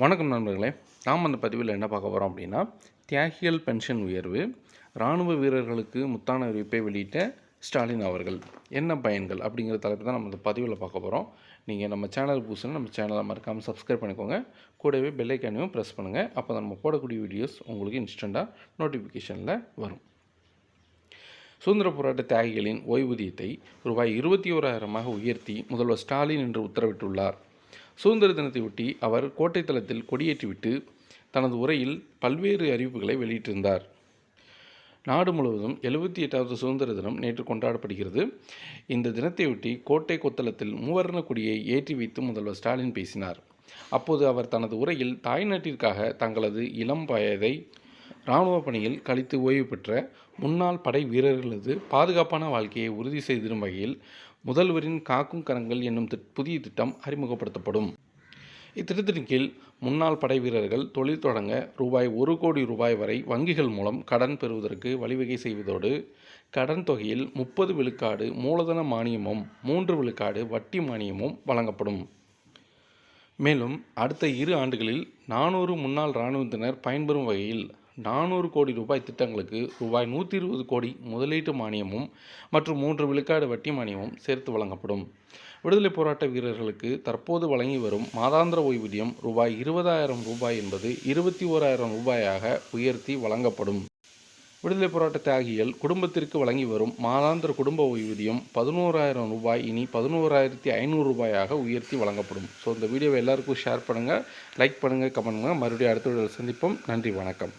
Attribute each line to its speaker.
Speaker 1: வணக்கம் நண்பர்களே நாம் அந்த பதிவில் என்ன பார்க்க போகிறோம் அப்படின்னா தியாகிகள் பென்ஷன் உயர்வு இராணுவ வீரர்களுக்கு முத்தான அறிவிப்பை வெளியிட்ட ஸ்டாலின் அவர்கள். என்ன பயன்கள் அப்படிங்கிற தலைப்பு தான் நம்ம இந்த பதிவில் பார்க்க போகிறோம் நீங்கள் நம்ம சேனல் புதுசுன்னு நம்ம சேனலை மறக்காமல் சப்ஸ்கிரைப் பண்ணிக்கோங்க. கூடவே பெல்லைக்கானையும் ப்ரெஸ் பண்ணுங்கள் அப்போ நம்ம போடக்கூடிய வீடியோஸ் உங்களுக்கு இன்ஸ்டண்ட்டாக நோட்டிஃபிகேஷனில் வரும். சுதந்திர போராட்ட தியாகிகளின் ஓய்வூதியத்தை ரூபாய் இருபத்தி ஓராயிரமாக உயர்த்தி முதல்வர் ஸ்டாலின் என்று உத்தரவிட்டுள்ளார். சுதந்திர தினத்தையொட்டி அவர் கோட்டை தளத்தில் கொடியேற்றிவிட்டு தனது உரையில் பல்வேறு அறிவிப்புகளை வெளியிட்டிருந்தார். நாடு முழுவதும் எழுபத்தி எட்டாவது சுதந்திர தினம் நேற்று கொண்டாடப்படுகிறது. இந்த தினத்தையொட்டி கோட்டை கொத்தளத்தில் மூவர்ண கொடியை ஏற்றி வைத்து முதல்வர் ஸ்டாலின் பேசினார். அப்போது அவர் தனது உரையில் தாய்நாட்டிற்காக தங்களது இளம் வயதை இராணுவ பணியில் கழித்து ஓய்வு பெற்ற முன்னாள் படை வீரர்களது பாதுகாப்பான வாழ்க்கையை உறுதி செய்திடும் வகையில் முதல்வரின் காக்கும் கரங்கள் என்னும் புதிய திட்டம் அறிமுகப்படுத்தப்படும். இத்திட்டத்தின் கீழ் முன்னாள் படை வீரர்கள் தொழில் தொடங்க ரூபாய் ஒரு கோடி ரூபாய் வரை வங்கிகள் மூலம் கடன் பெறுவதற்கு வழிவகை செய்வதோடு கடன் தொகையில் முப்பது விழுக்காடு மூலதன மானியமும் மூன்று விழுக்காடு வட்டி மானியமும் வழங்கப்படும். மேலும் அடுத்த இரு ஆண்டுகளில் நானூறு முன்னாள் இராணுவத்தினர் பயன்பெறும் வகையில் நானூறு கோடி ரூபாய் திட்டங்களுக்கு ரூபாய் நூற்றி இருபது கோடி முதலீட்டு மானியமும் மற்றும் மூன்று விழுக்காடு வட்டி மானியமும் சேர்த்து வழங்கப்படும். விடுதலை போராட்ட வீரர்களுக்கு தற்போது வழங்கி வரும் மாதாந்திர ஓய்வூதியம் ரூபாய் இருபதாயிரம் ரூபாய் என்பது இருபத்தி ஓராயிரம் ரூபாயாக உயர்த்தி வழங்கப்படும். விடுதலை போராட்ட தியாகிகள் குடும்பத்திற்கு வழங்கி வரும் மாதாந்திர குடும்ப ஓய்வூதியம் பதினோராயிரம் ரூபாய் இனி பதினோராயிரத்தி ஐநூறு ரூபாயாக உயர்த்தி வழங்கப்படும். ஸோ இந்த வீடியோவை எல்லாருக்கும் ஷேர் பண்ணுங்கள் லைக் பண்ணுங்கள் கமெண்ட் பண்ணுங்கள் மறுபடியும் அடுத்த வீடியோவில் சந்திப்போம். நன்றி வணக்கம்.